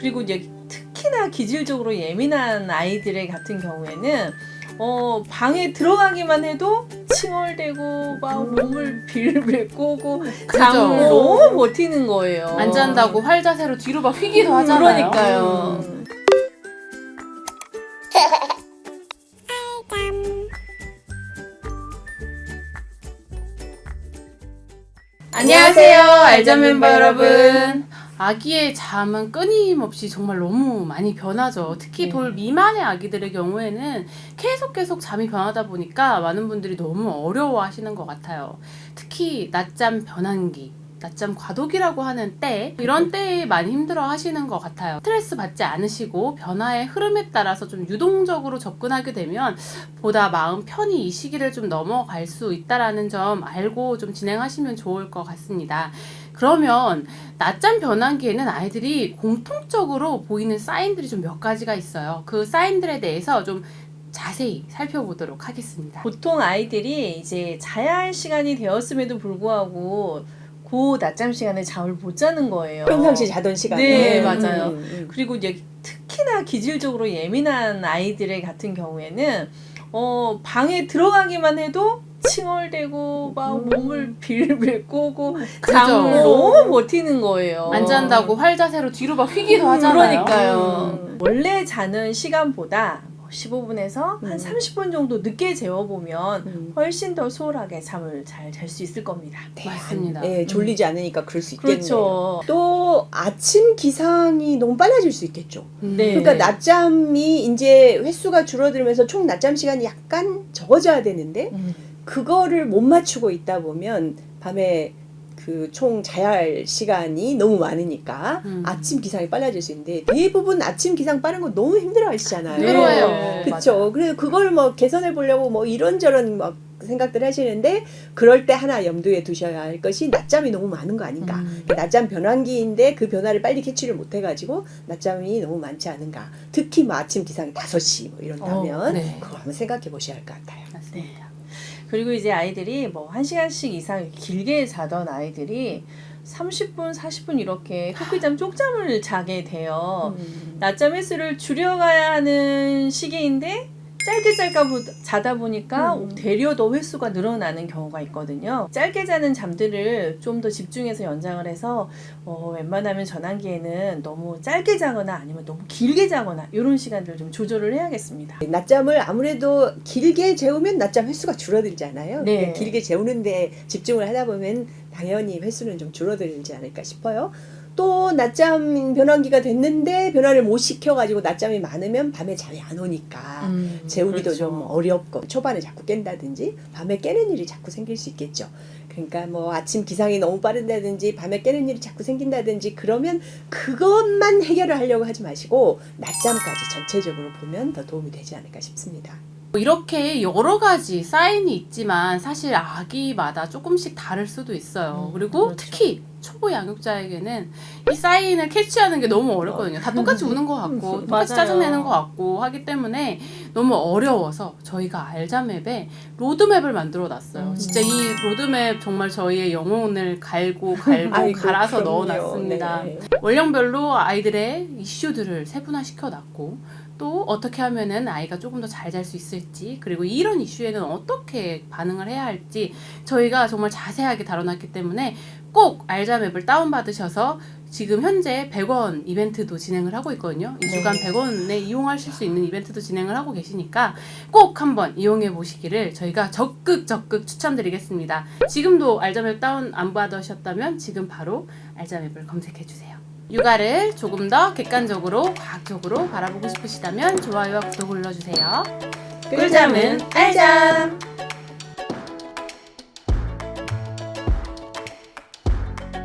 그리고 이제 특히나 기질적으로 예민한 아이들의 같은 경우에는 어, 방에 들어가기만 해도 칭얼대고 막 몸을 빌빌 꼬고 잠을 너무 버티는 거예요. 안 잔다고 활 자세로 뒤로 막 휘기도 하잖아요. 그러니까요. 음. 안녕하세요, 알자 멤버 여러분. 아기의 잠은 끊임없이 정말 너무 많이 변하죠. 특히 네. 돌 미만의 아기들의 경우에는 계속 계속 잠이 변하다 보니까 많은 분들이 너무 어려워하시는 것 같아요. 특히 낮잠 변환기. 낮잠 과도기라고 하는 때 이런 때에 많이 힘들어 하시는 것 같아요. 스트레스 받지 않으시고 변화의 흐름에 따라서 좀 유동적으로 접근하게 되면 보다 마음 편히 이 시기를 좀 넘어갈 수 있다라는 점 알고 좀 진행하시면 좋을 것 같습니다. 그러면 낮잠 변환기에는 아이들이 공통적으로 보이는 사인들이 좀 몇 가지가 있어요. 그 사인들에 대해서 좀 자세히 살펴보도록 하겠습니다. 보통 아이들이 이제 자야 할 시간이 되었음에도 불구하고 그 낮잠 시간에 잠을 못 자는 거예요. 평상시 자던 시간에. 네, 맞아요. 음, 음. 그리고 이제 특히나 기질적으로 예민한 아이들의 같은 경우에는 어, 방에 들어가기만 해도 칭얼대고 막 음. 몸을 빌빌 꼬고 그죠. 잠을 너무 버티는 거예요. 안 잔다고 활 자세로 뒤로 막 휘기도 하잖아요. 그러니까요. 음. 원래 자는 시간보다 뭐 15분에서 한 음. 30분 정도 늦게 재워보면 음. 훨씬 더 수월하게 잠을 잘 잘 수 있을 겁니다. 맞습니다. 예, 졸리지 않으니까 그럴 수 있겠네요. 그렇죠. 또 아침 기상이 너무 빨라질 수 있겠죠. 네. 그러니까 낮잠이 이제 횟수가 줄어들면서 총 낮잠 시간이 약간 적어져야 되는데 음. 그거를 못 맞추고 있다 보면 밤에 그 총 자야 할 시간이 너무 많으니까 음. 아침 기상이 빨라질 수 있는데 대부분 아침 기상 빠른 거 너무 힘들어 하시잖아요. 힘들어요. 네, 그렇죠. 그래서 그걸 뭐 개선해 보려고 뭐 이런저런 막 생각들 하시는데 그럴 때 하나 염두에 두셔야 할 것이 낮잠이 너무 많은 거 아닌가. 음. 낮잠 변환기인데 그 변화를 빨리 캐치를 못 해가지고 낮잠이 너무 많지 않은가. 특히 뭐 아침 기상이 5시 뭐 이런다면 어, 네. 그거 한번 생각해 보셔야 할 것 같아요. 맞습니다. 그리고 이제 아이들이 뭐 한시간씩 이상 길게 자던 아이들이 30분, 40분 이렇게 토끼잠 쪽잠을 자게 돼요. 음. 낮잠 횟수를 줄여가야 하는 시기인데 짧게 짧게 보- 자다 보니까 음. 되려 더 횟수가 늘어나는 경우가 있거든요. 짧게 자는 잠들을 좀 더 집중해서 연장을 해서 어, 웬만하면 전환기에는 너무 짧게 자거나 아니면 너무 길게 자거나 이런 시간들을 좀 조절을 해야겠습니다. 낮잠을 아무래도 길게 재우면 낮잠 횟수가 줄어들잖아요. 네. 그러니까 길게 재우는데 집중을 하다 보면 당연히 횟수는 좀 줄어들지 않을까 싶어요. 또 낮잠 변환기가 됐는데 변화를 못 시켜가지고 낮잠이 많으면 밤에 잠이 안 오니까 음, 재우기도 그렇죠. 좀 어렵고 초반에 자꾸 깬다든지 밤에 깨는 일이 자꾸 생길 수 있겠죠. 그러니까 뭐 아침 기상이 너무 빠른다든지 밤에 깨는 일이 자꾸 생긴다든지 그러면 그것만 해결을 하려고 하지 마시고 낮잠까지 전체적으로 보면 더 도움이 되지 않을까 싶습니다. 뭐 이렇게 여러 가지 사인이 있지만 사실 아기마다 조금씩 다를 수도 있어요. 음, 그리고 그렇죠. 특히 초보 양육자에게는 이 사인을 캐치하는 게 너무 어렵거든요. 다 똑같이 우는 것 같고 똑같이 맞아요. 짜증내는 것 같고 하기 때문에 너무 어려워서 저희가 알자맵에 로드맵을 만들어 놨어요. 음. 진짜 이 로드맵 정말 저희의 영혼을 갈고 갈고 아이고, 갈아서 그럼요. 넣어 놨습니다. 네. 원령별로 아이들의 이슈들을 세분화시켜 놨고 또 어떻게 하면은 아이가 조금 더 잘 잘 수 있을지 그리고 이런 이슈에는 어떻게 반응을 해야 할지 저희가 정말 자세하게 다뤄놨기 때문에 꼭 알자맵을 다운받으셔서 지금 현재 100원 이벤트도 진행을 하고 있거든요. 2주간 네. 100원에 이용하실 수 있는 이벤트도 진행을 하고 계시니까 꼭 한번 이용해 보시기를 저희가 적극 적극 추천드리겠습니다. 지금도 알자맵 다운 안 받으셨다면 지금 바로 알자맵을 검색해 주세요. 육아를 조금 더 객관적으로 과학적으로 바라보고 싶으시다면 좋아요와 구독을 눌러주세요. 꿀잠은 알잠!